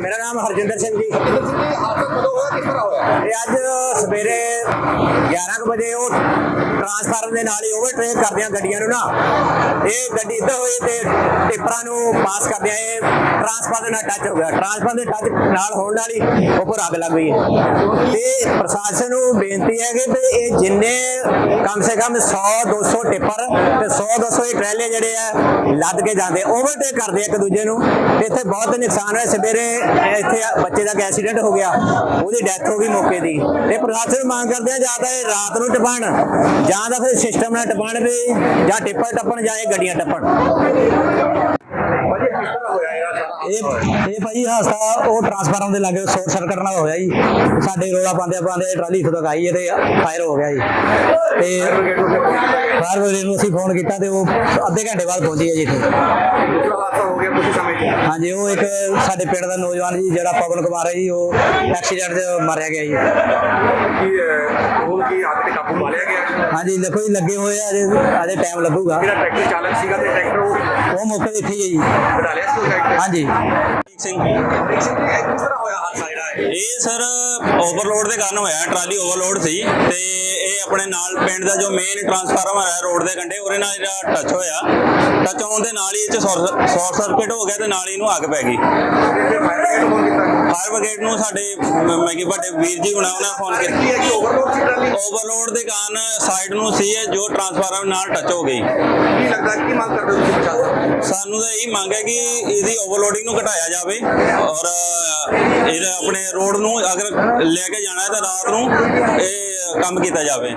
ਮੇਰਾ ਨਾਮ ਹਰਜਿੰਦਰ ਸਿੰਘ ਜੀ। ਕਿੰਨੇ ਸਿੰਘ ਇਹ ਹਾਦਸਾ ਕਦੋਂ ਹੋਇਆ ਕਿਸ ਤਰ੍ਹਾਂ ਹੋਇਆ ਇਹ ਅੱਜ ਸਵੇਰੇ 11 ਕੁ ਵਜੇ ਉਹ ਟਰਾਂਸਫਾਰਮਰ ਦੇ ਨਾਲ ਹੀ ਓਵਰਟੇਕ ਕਰਦਿਆਂ ਗੱਡੀਆਂ ਨੂੰ ਨਾ। ਇਹ ਗੱਡੀ ਇੱਧਰ ਹੋਈ ਤੇ ਟਿੱਪਰਾਂ ਨੂੰ ਪਾਸ ਕਰਦਿਆਂ ਇਹ ਟਰਾਂਸਫਾਰਮਰ ਨਾਲ ਟੱਚ ਹੋ ਗਿਆ। ਟਰਾਂਸਫਾਰਮਰ ਦੇ ਟੱਚ ਨਾਲ ਹੋਣ ਨਾਲ ਹੀ ਉੱਪਰ ਅੱਗ ਲੱਗ ਗਈ ਹੈ। ਤੇ ਪ੍ਰਸ਼ਾਸਨ ਨੂੰ ਬੇਨਤੀ ਹੈ ਕਿ ਇਹ ਜਿੰਨੇ ਕਮ ਸੇ ਕਮ 100 200 ਟਿੱਪਰ ਤੇ 100 200 ਇਹ ਟਰੈਲੇ ਜਿਹੜੇ ਆ ਲੱਦ ਕੇ ਜਾਂਦੇ ਓਵਰਟੇਕ ਕਰਦੇ ਇੱਕ ਦੂਜੇ ਨੂੰ। ਇੱਥੇ ਬਹੁਤ ਨੁਕਸਾਨ ਹੋਇਆ। ਸਵੇਰੇ ਇੱਥੇ ਬੱਚੇ ਦਾ ਐਕਸੀਡੈਂਟ ਹੋ ਗਿਆ। ਉਹਦੀ ਡੈਥ ਹੋ ਗਈ ਮੌਕੇ ਦੀ। ਤੇ ਪ੍ਰਸ਼ਾਸਨ ਮੰਗ ਕਰਦੇ ਆ, ਜਾਂ ਤਾਂ ਇਹ ਰਾਤ ਨੂੰ ਟਪਾਣ ਜਾਂ ਤਾਂ ਫਿਰ ਸਿਸਟਮ ਨਾਲ ਟਪਾਣ ਵੀ, ਜਾਂ ਟਿੱਪਰ ਟੱਪਣ, ਜਾਂ ਇਹ ਗੱਡੀਆਂ ਟੱਪਣ। ਇਹ ਇਹ ਇਹ ਹਾਸਾ, ਉਹ ਟਰਾਂਸਫਾਰਮ ਦੇ ਲਾਗੇ ਸ਼ੋਰਟ ਸਰਕਟ ਨਾਲ ਹੋਇਆ ਜੀ। ਸਾਡੇ ਰੋਲਾ ਪਾਉਂਦੇ ਪਾਉਂਦੇ ਟਰਾਲੀ ਇੱਥੋਂ ਤੱਕ ਆਈ ਹੈ ਤੇ ਫਾਇਰ ਹੋ ਗਿਆ ਜੀ। ਤੇ ਫਾਇਰ ਬ੍ਰਿਗੇਡ ਨੂੰ ਅਸੀਂ ਫੋਨ ਕੀਤਾ ਤੇ ਉਹ ਅੱਧੇ ਘੰਟੇ ਬਾਅਦ ਪਹੁੰਚੀ ਹੈ ਜੀ ਇੱਥੇ। ਗਿਆ ਕੁਝ ਸਮੇਂ ਚ ਹਾਂਜੀ ਉਹ ਇੱਕ ਸਾਡੇ ਪਿੰਡ ਦਾ ਨੌਜਵਾਨ ਜੀ ਜਿਹੜਾ ਪਵਨ ਕੁਮਾਰ ਹੈ ਜੀ ਉਹ ਐਕਸੀਡੈਂਟ 'ਚ ਮਾਰਿਆ ਗਿਆ ਜੀ। ਕੀ ਅਹ, ਹੁਣ ਕੀ ਅੱਗ ਤੇ ਕਾਬੂ ਪਾ ਲਿਆ ਗਿਆ? ਹਾਂਜੀ ਦੇਖੋ ਜੀ ਲੱਗੇ ਹੋਏ ਆ ਅਜੇ ਅਜੇ ਟਾਈਮ ਲੱਗੂਗਾ। ਜਿਹੜਾ ਟਰੈਕਟਰ ਚਾਲਕ ਸੀਗਾ ਤੇ ਟਰੈਕਟਰ ਉਹ ਉਹ ਮੌਕੇ ਤੇ ਇੱਥੇ ਹੀ ਹੈ ਜੀ। ਕਢਾ ਲਿਆ ਸੀ ਉਹ ਟਰੈਕਟਰ? ਹਾਂਜੀ। ਸਿੰਘ ਜੀ, ਇਹ ਕਿਸ ਤਰ੍ਹਾਂ ਹੋਇਆ ਹਾਦਸਾ ਜਿਹੜਾ? ਇਹ ਸਰ ਓਵਰਲੋਡ ਦੇ ਕਾਰਨ ਹੋਇਆ ਟਰਾਲੀ ਓਵਰਲੋਡ ਸੀ ਤੇ ਇਹ ਆਪਣੇ ਨਾਲ ਪਿੰਡ ਦਾ ਜੋ ਮੇਨ ਟਰਾਂਸਫਾਰਮਰ ਹੈ ਰੋਡ ਦੇ ਕੰਢੇ ਉਹਦੇ ਨਾਲ ਜਿਹੜਾ ਟੱਚ ਹੋਇਆ ਟੱਚ ਹੋਣ ਦੇ ਨਾਲ ਹੀ ਇਹ ਚ ਸ਼ਾਰਟ ਸਰਕਟ ਹੋ ਗਿਆ ਤੇ ਨਾਲ ਹੀ ਇਹਨੂੰ ਅੱਗ ਪੈ ਗਈ। ਫਾਇਰ ਬ੍ਰਿਗੇਡ ਨੂੰ ਸਾਡੇ ਮ- ਕਿ ਵੱਡੇ ਵੀਰ ਜੀ ਹੁਣਾਂ ਉਹਨਾਂ ਫੋਨ ਕੀਤਾ ਹੈ ਕਿ ਓਵਰਲੋਡ ਸੀ ਟਰਾਲੀ? ਓਵਰਲੋਡ ਦੇ ਕਾਰਨ ਸਾਈਡ ਨੂੰ ਸੀ ਜੋ ਟਰਾਂਸਫਾਰਮਰ ਨਾਲ ਟੱਚ ਹੋ ਗਈ। ਕੀ ਲੱਗਦਾ ਕੀ ਮੰਗ ਕਰਦੇ ਹੋ ਤੁਸੀਂ ਸਾਨੂੰ ਤਾਂ ਇਹੀ ਮੰਗ ਹੈ ਕਿ ਇਹਦੀ ਓਵਰਲੋਡਿੰਗ ਨੂੰ ਘਟਾਇਆ ਜਾਵੇ ਔਰ ਇਹਦਾ ਆਪਣੇ ਰੋਡ ਨੂੰ ਅਗਰ ਲੈ ਕੇ ਜਾਣਾ ਹੈ ਤਾਂ ਰਾਤ ਨੂੰ ਇਹ ਕੰਮ ਕੀਤਾ ਜਾਵੇ।